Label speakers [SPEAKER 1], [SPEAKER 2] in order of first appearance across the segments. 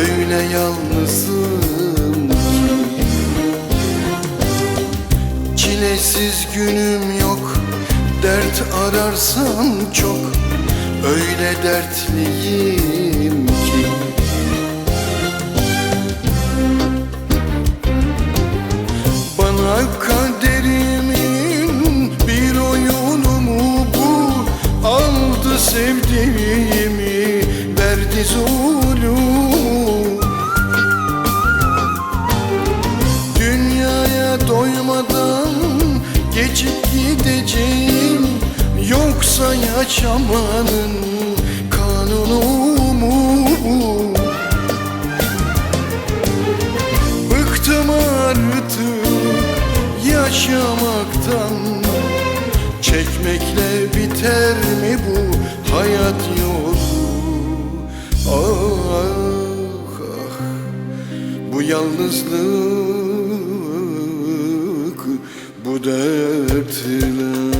[SPEAKER 1] Öyle yalnızım Çilesiz günüm yok Dert ararsan çok. Öyle dertliyim. Zulüm Dünyaya doymadan geçip gideceğim Yoksa yaşamanın kanunu mu? Bıktım artık yaşamaktan Çekmekle yalnızlık bu dertler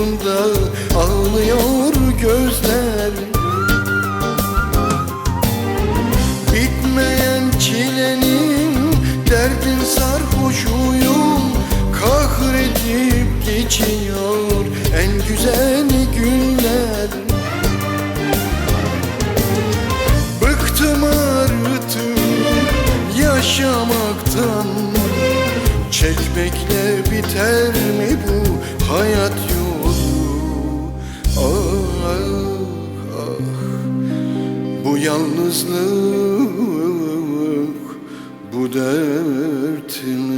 [SPEAKER 1] ufkunda ağlıyor gözler. Bitmeyen çilenin derdin sarhoşuyum Kahredip geçiyor en güzel günler. Bıktım artık yaşamaktan Çekmekle biter mi bu hayat yalnızlık bu dertler